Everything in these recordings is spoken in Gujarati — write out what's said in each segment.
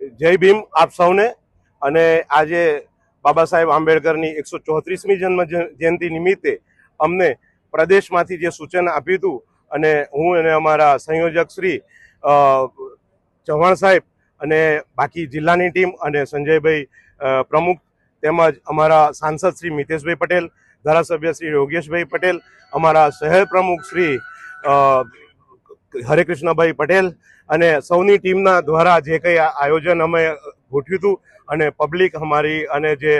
જય ભીમ આપ સૌને. અને આજે બાબા સાહેબ આંબેડકરની એકસો ચોત્રીસમી જન્મ જયંતિ નિમિત્તે અમને પ્રદેશમાંથી જે સૂચન આપ્યું હતું અને હું અને અમારા સંયોજક શ્રી ચૌહાણ સાહેબ અને બાકી જિલ્લાની ટીમ અને સંજયભાઈ પ્રમુખ તેમજ અમારા સાંસદ શ્રી મિતેશભાઈ પટેલ, ધારાસભ્ય શ્રી યોગેશભાઈ પટેલ, અમારા શહેર પ્રમુખ શ્રી હરેકૃષ્ણભાઈ પટેલ અને સૌની ટીમના દ્વારા જે કંઈ આયોજન અમે ગોઠવ્યું હતું અને પબ્લિક અમારી અને જે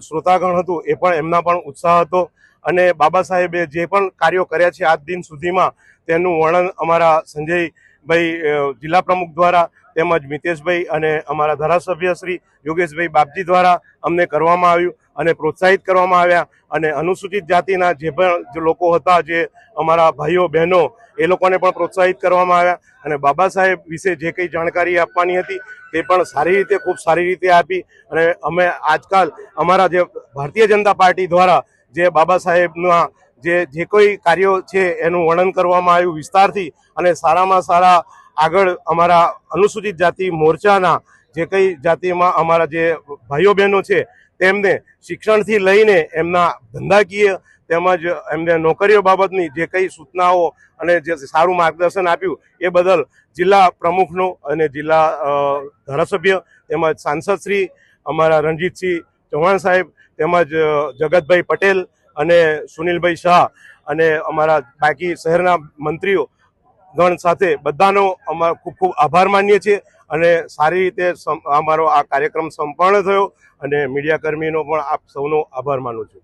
શ્રોતાગણ હતું એ પણ એમના પણ ઉત્સાહ હતો. અને બાબા સાહેબે જે પણ કાર્યો કર્યા છે આજ દિન સુધીમાં તેનું વર્ણન અમારા સંજયભાઈ જિલ્લા પ્રમુખ દ્વારા તેમજ મિતેશભાઈ અને અમારા ધારાસભ્ય શ્રી યોગેશભાઈ બાપજી દ્વારા અમને કરવામાં આવ્યું અને પ્રોત્સાહિત કરવામાં આવ્યા અને અનુસૂચિત જાતિના જે પણ લોકો હતા, જે અમારા ભાઈઓ, બહેનો, એ લોકોને પણ પ્રોત્સાહિત કરવામાં આવ્યા અને બાબા સાહેબ વિશે જે કંઈ જાણકારી આપવાની હતી તે પણ સારી રીતે, ખૂબ સારી રીતે આપી અને અમે આજકાલ અમારા જે ભારતીય જનતા પાર્ટી દ્વારા જે બાબા સાહેબના જે જે કોઈ કાર્યો છે એનું વર્ણન કરવામાં આવ્યું વિસ્તારથી અને સારામાં સારા આગળ અમારા અનુસૂચિત જાતિ મોરચાના જે કંઈ જાતિમાં અમારા જે ભાઈઓ બહેનો છે, તેમને શિક્ષણથી લઈને એમના ધંધાકીય તેમજ એમને નોકરીઓ બાબતની જે કંઈ સૂચનાઓ અને જે સારું માર્ગદર્શન આપ્યું, એ બદલ જિલ્લા પ્રમુખનો અને જિલ્લા ધારાસભ્ય તેમજ સાંસદ શ્રી અમારા રણજીતસિંહ ચૌહાણ સાહેબ તેમજ જગતભાઈ પટેલ અને સુનિલભાઈ શાહ અને અમારા બાકી શહેરના મંત્રીઓ ગણ સાથે બધાનો અમારો ખૂબ ખૂબ આભાર માનીએ છીએ અને સારી રીતે અમારો આ કાર્યક્રમ સંપન્ન થયો અને મીડિયા કર્મીનો પણ આપ સૌનો આભાર માનું છું.